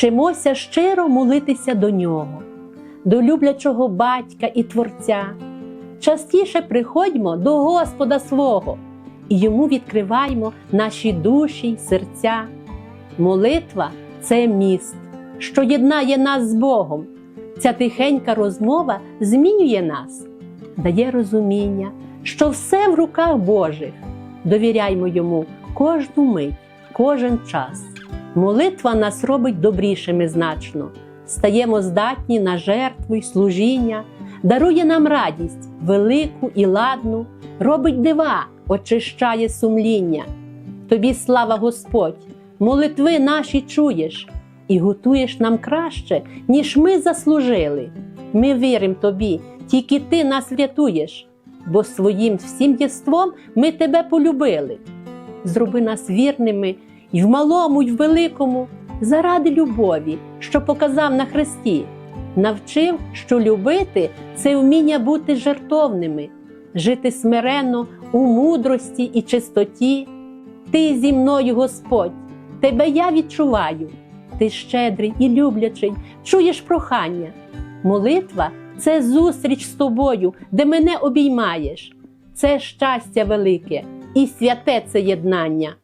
Вчимося щиро молитися до нього, до люблячого батька і Творця. Частіше приходьмо до Господа свого і йому відкриваймо наші душі й серця. Молитва це міст, що єднає нас з Богом. Ця тихенька розмова змінює нас, дає розуміння, що все в руках Божих. Довіряймо йому кожну мить, кожен час. Молитва нас робить добрішими значно, стаємо здатні на жертву й служіння, дарує нам радість, велику і ладну, робить дива, очищає сумління. Тобі слава Господь, молитви наші чуєш і готуєш нам краще, ніж ми заслужили. Ми віримо тобі, тільки ти нас врятуєш, бо своїм всім єством ми тебе полюбили. Зроби нас вірними і в малому, і в великому, заради любові, що показав на хресті. Навчив, що любити це вміння бути жертовними, жити смиренно у мудрості і чистоті. Ти зі мною, Господь, тебе я відчуваю. Ти щедрий і люблячий, чуєш прохання. Молитва це зустріч з тобою, де мене обіймаєш. Це щастя велике і святе це єднання.